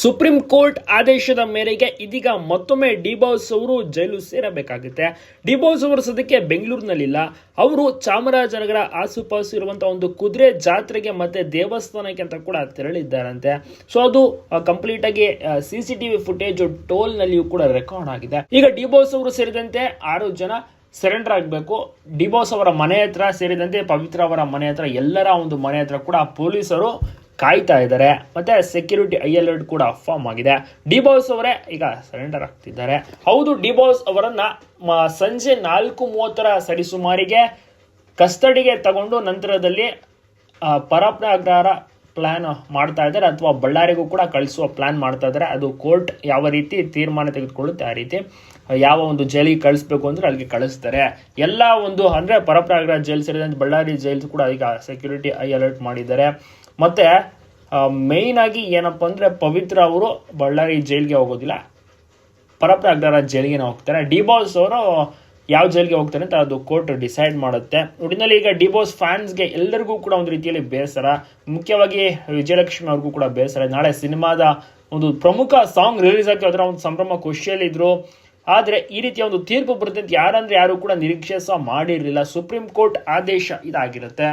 Supreme court ಆದೇಶದ ಮೇರೆಗೆ ಇದೀಗ ಮತ್ತೊಮ್ಮೆ ಡಿಬೋಸ್ ಅವರು ಜೈಲು ಸೇರಬೇಕಾಗುತ್ತೆ. ಡಿಬೋಸ್ ಅವರು ಸದ್ಯಕ್ಕೆ ಬೆಂಗಳೂರಿನಲ್ಲಿಲ್ಲ. ಅವರು ಚಾಮರಾಜನಗರ ಆಸುಪಾಸು ಇರುವಂತಹ ಒಂದು ಕುದುರೆ ಜಾತ್ರೆಗೆ ಮತ್ತೆ ದೇವಸ್ಥಾನಕ್ಕೆ ಅಂತ ಕೂಡ ತೆರಳಿದ್ದಾರಂತೆ. ಸೊ ಅದು ಕಂಪ್ಲೀಟ್ ಆಗಿ C C TV footage toll ನಲ್ಲಿಯೂ ಕೂಡ ರೆಕಾರ್ಡ್ ಆಗಿದೆ. ಈಗ ಡಿಬೋಸ್ ಅವರು ಸೇರಿದಂತೆ ಆರು ಜನ ಸರೆಂಡರ್ ಆಗಬೇಕು. ಡಿಬೋಸ್ ಅವರ ಮನೆ ಹತ್ರ ಸೇರಿದಂತೆ ಪವಿತ್ರ ಅವರ ಮನೆ ಹತ್ರ ಎಲ್ಲರ ಒಂದು ಮನೆ ಹತ್ರ ಕೂಡ ಪೊಲೀಸರು ಕಾಯ್ತಾ ಇದ್ದಾರೆ. ಮತ್ತೆ ಸೆಕ್ಯೂರಿಟಿ ಐ ಅಲರ್ಟ್ ಕೂಡ ಫಾರ್ಮ್ ಆಗಿದೆ. ಡಿಬಾಸ್ ಅವರೇ ಈಗ ಸರೆಂಡರ್ ಆಗ್ತಿದ್ದಾರೆ. ಹೌದು ಡಿಬಾಸ್ ಅವರನ್ನ ಸಂಜೆ ನಾಲ್ಕು ಮೂವತ್ತರ ಸರಿಸುಮಾರಿಗೆ ಕಸ್ಟಡಿಗೆ ತಗೊಂಡು ನಂತರದಲ್ಲಿ ಆ, ಪರಪ್ಪನ ಅಗ್ರಹಾರ ಪ್ಲಾನ್ ಮಾಡ್ತಾ ಇದ್ದಾರೆ ಅಥವಾ ಬಳ್ಳಾರಿಗೂ ಕೂಡ ಕಳಿಸುವ ಪ್ಲಾನ್ ಮಾಡ್ತಾ ಇದ್ದಾರೆ. ಅದು ಕೋರ್ಟ್ ಯಾವ ರೀತಿ ತೀರ್ಮಾನ ತೆಗೆದುಕೊಳ್ಳುತ್ತೆ ಆ ರೀತಿ ಯಾವ ಒಂದು ಜೈಲಿಗೆ ಕಳಿಸ್ಬೇಕು ಅಂದ್ರೆ ಅಲ್ಲಿಗೆ ಕಳಿಸ್ತಾರೆ. ಎಲ್ಲ ಒಂದು ಅಂದ್ರೆ ಪರಪ್ಪನ ಅಗ್ರಹಾರ ಜೈಲ್ ಸೇರಿದಂತೆ ಬಳ್ಳಾರಿ ಜೈಲ್ ಕೂಡ ಈಗ ಸೆಕ್ಯೂರಿಟಿ ಐ ಅಲರ್ಟ್ ಮಾಡಿದ್ದಾರೆ. ಮತ್ತೆ ಮೇಯ್ನ್ ಆಗಿ ಏನಪ್ಪ ಅಂದರೆ ಪವಿತ್ರ ಅವರು ಬಳ್ಳಾರಿ ಜೈಲಿಗೆ ಹೋಗೋದಿಲ್ಲ. ಪರಪ್ರಾಗ್ದಾರ ಜೈಲಿಗೆ ಹೋಗ್ತಾರೆ. ಡಿಬಾಸ್ ಅವರು ಯಾವ ಜೈಲ್ಗೆ ಹೋಗ್ತಾರೆ ಅಂತ ಅದು ಕೋರ್ಟ್ ಡಿಸೈಡ್ ಮಾಡುತ್ತೆ. ಒಟ್ಟಿನಲ್ಲಿ ಈಗ ಡಿ ಬೋಸ್ ಫ್ಯಾನ್ಸ್ಗೆ ಎಲ್ಲರಿಗೂ ಕೂಡ ಒಂದು ರೀತಿಯಲ್ಲಿ ಬೇಸರ. ಮುಖ್ಯವಾಗಿ ವಿಜಯಲಕ್ಷ್ಮಿ ಅವ್ರಿಗೂ ಕೂಡ ಬೇಸರ. ನಾಳೆ ಸಿನಿಮಾದ ಒಂದು ಪ್ರಮುಖ ಸಾಂಗ್ ರಿಲೀಸ್ ಆಗಿ ಅದರ ಒಂದು ಸಂಭ್ರಮ ಖುಷಿಯಲ್ಲಿ ಇದ್ರು ಆದ್ರೆ ಈ ರೀತಿಯ ಒಂದು ತೀರ್ಪು ಬರುತ್ತೆ ಯಾರಂದ್ರೆ ಯಾರು ಕೂಡ ನಿರೀಕ್ಷೆ ಸಹ ಮಾಡಿರಲಿಲ್ಲ. ಸುಪ್ರೀಂ ಕೋರ್ಟ್ ಆದೇಶ ಇದಾಗಿರುತ್ತೆ.